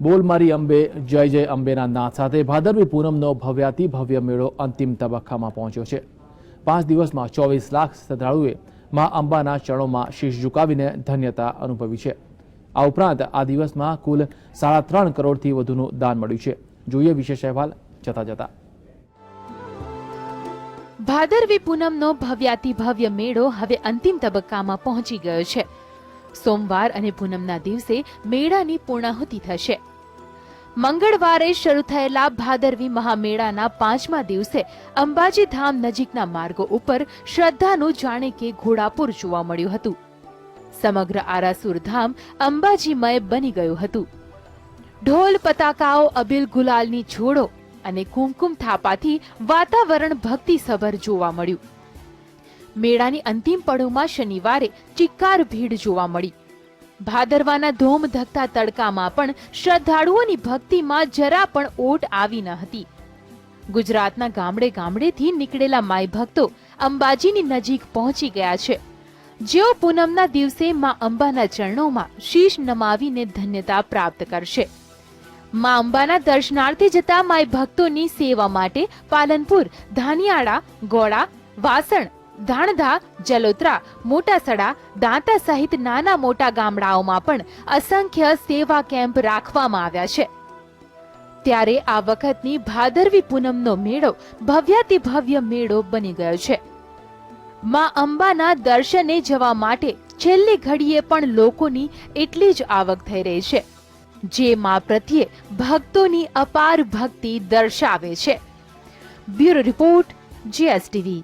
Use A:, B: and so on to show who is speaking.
A: બોલ મારી અંબે, જય જય અંબેના નાદ સાથે ભાદરવી પૂનમનો ભવ્યાતિ ભવ્ય મેળો અંતિમ તબક્કામાં પહોંચ્યો છે. પાંચ દિવસમાં ચોવીસ લાખ શ્રદ્ધાળુએ મા અંબાના ચરણોમાં શીશ ઝુકાવીને ધન્યતા અનુભવી છે. આ ઉપરાંત આ દિવસમાં કુલ સાડા ત્રણ કરોડથી વધુનું દાન મળ્યું છે. જોઈએ વિશેષ અહેવાલ જતા જતા.
B: ભાદરવી પૂનમનો ભવ્યાતિ ભવ્ય મેળો હવે અંતિમ તબક્કામાં પહોંચી ગયો છે. સોમવાર અને પૂનમના દિવસે મેળાની પૂર્ણાહુતિ થશે. મંગળવારે શરૂ થયેલા ભાદરવી મહામેળાના પાંચમા દિવસે અંબાજી ધામ નજીકના માર્ગો ઉપર શ્રદ્ધાનું જાણે કે ઘોડાપુર જોવા મળ્યું હતું. સમગ્ર આરાસુર ધામ અંબાજીમય બની ગયું હતું. ઢોલ પતાકાઓ, અબિલ ગુલાલની છોડો અને કુમકુમ થાપાથી વાતાવરણ ભક્તિસભર જોવા મળ્યું. મેળાની અંતિમ પળોમાં શનિવારે ચિક્કાર ભીડ જોવા મળી. ભાદરવાના ધોમ ધકતા તડકામાં પણ શ્રદ્ધાળુઓની ભક્તિમાં જરા પણ ઓટ આવી ન હતી. ગુજરાતના ગામડે ગામડેથી નીકળેલા માય ભક્તો અંબાજીની નજીક પહોંચી ગયા છે. જેઓ પૂનમના દિવસે મા અંબાના ચરણોમાં શીશ નમાવીને ધન્યતા પ્રાપ્ત કરશે. મા અંબાના દર્શનાર્થે જતા માય ભક્તોની સેવા માટે પાલનપુર, ધાનિયાળા, ગોળા, વાસણ ધાણધા, જલોત્રા, મોટાસડા, દાંતા સહિત નાના મોટા ગામડાઓમાં પણ અસંખ્ય સેવા કેમ્પ રાખવામાં આવ્યા છે. ત્યારે આ વખતની ભાદરવી પૂનમનો મેળો ભવ્યાતિ ભવ્ય મેળો બની ગયો છે. માં અંબાના દર્શને જવા માટે છેલ્લી ઘડીએ પણ લોકોની એટલી જ આવક થઈ રહી છે, જે માં પ્રત્યે ભક્તોની અપાર ભક્તિ દર્શાવે છે. Bureau report, GSTV.